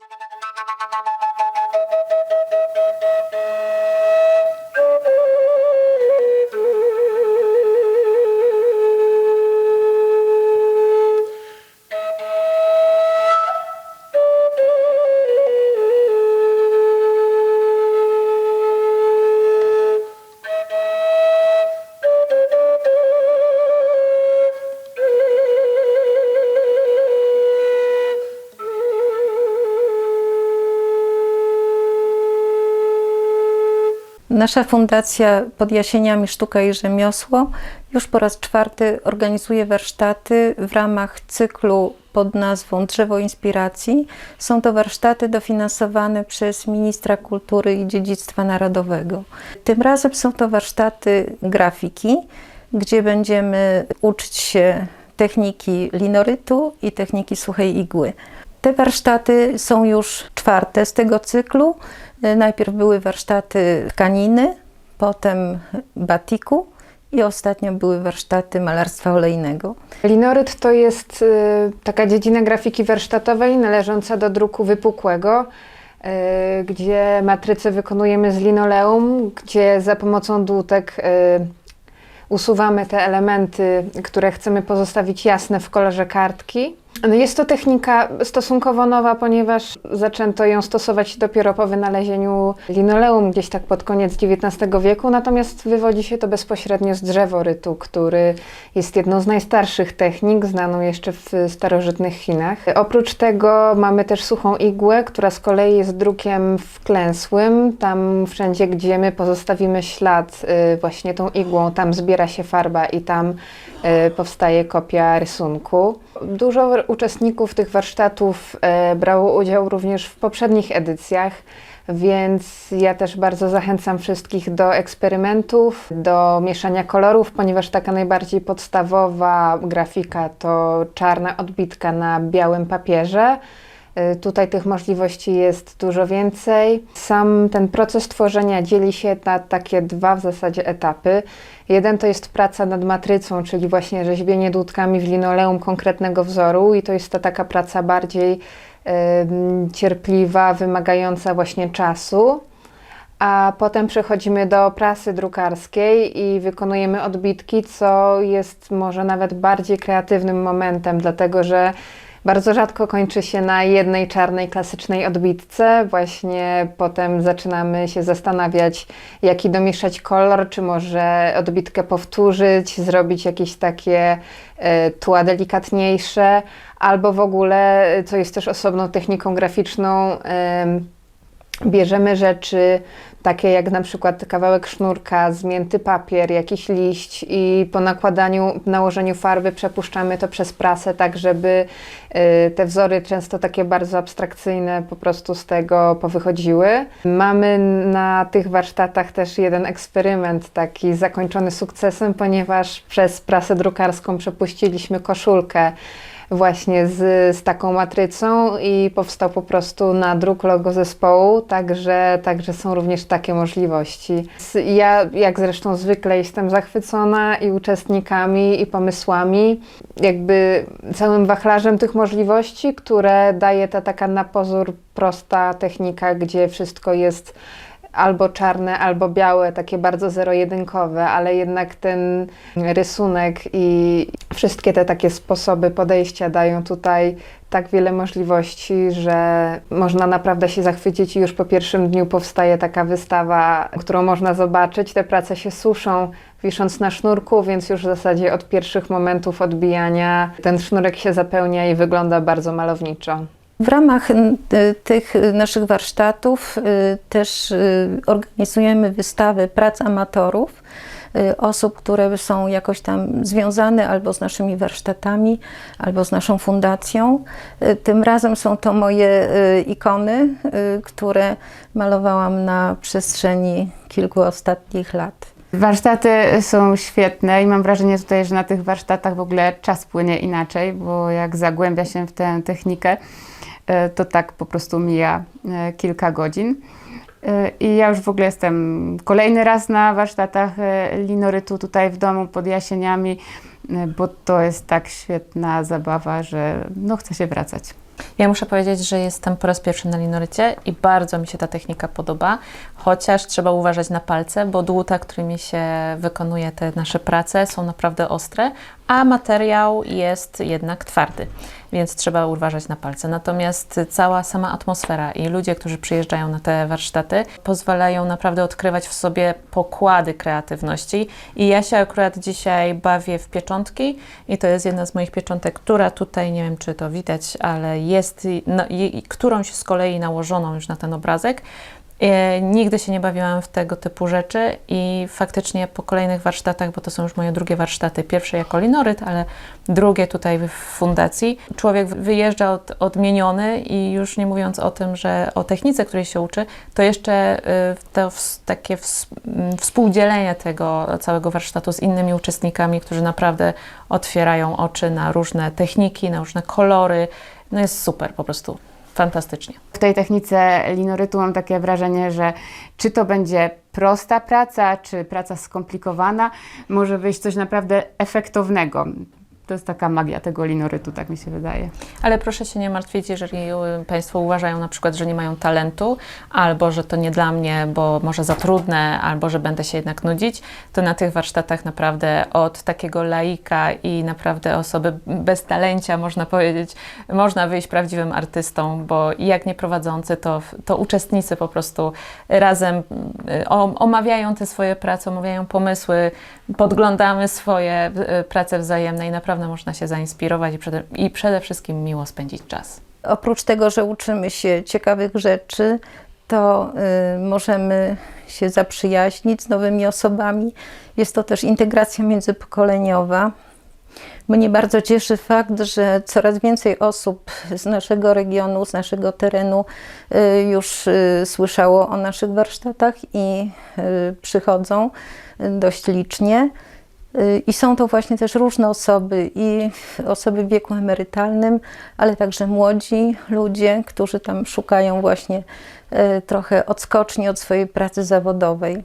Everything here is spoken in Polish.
Thank you. Nasza fundacja pod Jasieniami Sztuka i Rzemiosło już po raz czwarty organizuje warsztaty w ramach cyklu pod nazwą Drzewo Inspiracji. Są to warsztaty dofinansowane przez Ministra Kultury i Dziedzictwa Narodowego. Tym razem są to warsztaty grafiki, gdzie będziemy uczyć się techniki linorytu i techniki suchej igły. Te warsztaty są już czwarte z tego cyklu. Najpierw były warsztaty tkaniny, potem batiku i ostatnio były warsztaty malarstwa olejnego. Linoryt to jest y, taka dziedzina grafiki warsztatowej należąca do druku wypukłego, y, gdzie matryce wykonujemy z linoleum, gdzie za pomocą dłutek y, usuwamy te elementy, które chcemy pozostawić jasne w kolorze kartki. No jest to technika stosunkowo nowa, ponieważ zaczęto ją stosować dopiero po wynalezieniu linoleum gdzieś tak pod koniec XIX wieku, natomiast wywodzi się to bezpośrednio z drzeworytu, który jest jedną z najstarszych technik, znaną jeszcze w starożytnych Chinach. Oprócz tego mamy też suchą igłę, która z kolei jest drukiem wklęsłym. Tam wszędzie, gdzie my pozostawimy ślad y, właśnie tą igłą, tam zbiera się farba i tam powstaje kopia rysunku. Dużo uczestników tych warsztatów e, brało udział również w poprzednich edycjach, więc ja też bardzo zachęcam wszystkich do eksperymentów, do mieszania kolorów, ponieważ taka najbardziej podstawowa grafika to czarna odbitka na białym papierze. E, Tutaj tych możliwości jest dużo więcej. Sam ten proces tworzenia dzieli się na takie dwa w zasadzie etapy. Jeden to jest praca nad matrycą, czyli właśnie rzeźbienie dłutkami w linoleum konkretnego wzoru, i to jest ta taka praca bardziej cierpliwa, wymagająca właśnie czasu. A potem przechodzimy do prasy drukarskiej i wykonujemy odbitki, co jest może nawet bardziej kreatywnym momentem, dlatego że bardzo rzadko kończy się na jednej czarnej, klasycznej odbitce. Właśnie potem zaczynamy się zastanawiać, jaki domieszać kolor, czy może odbitkę powtórzyć, zrobić jakieś takie e, tła delikatniejsze, albo w ogóle, co jest też osobną techniką graficzną, bierzemy rzeczy takie jak na przykład kawałek sznurka, zmięty papier, jakiś liść i po nakładaniu, nałożeniu farby przepuszczamy to przez prasę, tak żeby y, te wzory, często takie bardzo abstrakcyjne, po prostu z tego powychodziły. Mamy na tych warsztatach też jeden eksperyment taki zakończony sukcesem, ponieważ przez prasę drukarską przepuściliśmy koszulkę właśnie z, z taką matrycą i powstał po prostu nadruk logo zespołu, także, także są również takie możliwości. Ja, jak zresztą zwykle, jestem zachwycona i uczestnikami, i pomysłami, jakby całym wachlarzem tych możliwości, które daje ta taka na pozór prosta technika, gdzie wszystko jest albo czarne, albo białe, takie bardzo zero-jedynkowe, ale jednak ten rysunek i wszystkie te takie sposoby podejścia dają tutaj tak wiele możliwości, że można naprawdę się zachwycić i już po pierwszym dniu powstaje taka wystawa, którą można zobaczyć. Te prace się suszą wisząc na sznurku, więc już w zasadzie od pierwszych momentów odbijania ten sznurek się zapełnia i wygląda bardzo malowniczo. W ramach y, tych naszych warsztatów y, też y, organizujemy wystawy prac amatorów, osób, które są jakoś tam związane albo z naszymi warsztatami, albo z naszą fundacją. Tym razem są to moje ikony, które malowałam na przestrzeni kilku ostatnich lat. Warsztaty są świetne i mam wrażenie tutaj, że na tych warsztatach w ogóle czas płynie inaczej, bo jak zagłębia się w tę technikę, to tak po prostu mija e, kilka godzin. E, I ja już w ogóle jestem kolejny raz na warsztatach e, linorytu tutaj w domu pod jasieniami, e, bo to jest tak świetna zabawa, że no chce się wracać. Ja muszę powiedzieć, że jestem po raz pierwszy na linorycie i bardzo mi się ta technika podoba, chociaż trzeba uważać na palce, bo dłuta, którymi się wykonuje te nasze prace są naprawdę ostre, a materiał jest jednak twardy, więc trzeba uważać na palce. Natomiast cała sama atmosfera i ludzie, którzy przyjeżdżają na te warsztaty, pozwalają naprawdę odkrywać w sobie pokłady kreatywności i ja się akurat dzisiaj bawię w pieczątki i to jest jedna z moich pieczątek, która tutaj, nie wiem czy to widać, ale jest, no, i, którą się z kolei nałożoną już na ten obrazek. E, Nigdy się nie bawiłam w tego typu rzeczy i faktycznie po kolejnych warsztatach, bo to są już moje drugie warsztaty, pierwsze jako linoryt, ale drugie tutaj w fundacji, człowiek wyjeżdża od, odmieniony i już nie mówiąc o tym, że o technice, której się uczy, to jeszcze y, to takie ws, m, współdzielenie tego całego warsztatu z innymi uczestnikami, którzy naprawdę otwierają oczy na różne techniki, na różne kolory, no jest super po prostu. Fantastycznie. W tej technice linorytu mam takie wrażenie, że czy to będzie prosta praca, czy praca skomplikowana, może wyjść coś naprawdę efektownego. To jest taka magia tego linorytu, tak mi się wydaje. Ale proszę się nie martwić, jeżeli y, Państwo uważają na przykład, że nie mają talentu, albo że to nie dla mnie, bo może za trudne, albo że będę się jednak nudzić, to na tych warsztatach naprawdę od takiego laika i naprawdę osoby bez talencia, można powiedzieć, można wyjść prawdziwym artystą, bo jak nie prowadzący, to, to uczestnicy po prostu razem y, omawiają te swoje prace, omawiają pomysły, podglądamy swoje y, prace wzajemne i naprawdę można się zainspirować i przede, i przede wszystkim miło spędzić czas. Oprócz tego, że uczymy się ciekawych rzeczy, to y, możemy się zaprzyjaźnić z nowymi osobami. Jest to też integracja międzypokoleniowa. Mnie bardzo cieszy fakt, że coraz więcej osób z naszego regionu, z naszego terenu y, już y, słyszało o naszych warsztatach i y, przychodzą y, dość licznie. Y, I są to właśnie też różne osoby, i osoby w wieku emerytalnym, ale także młodzi ludzie, którzy tam szukają właśnie y, trochę odskoczni od swojej pracy zawodowej.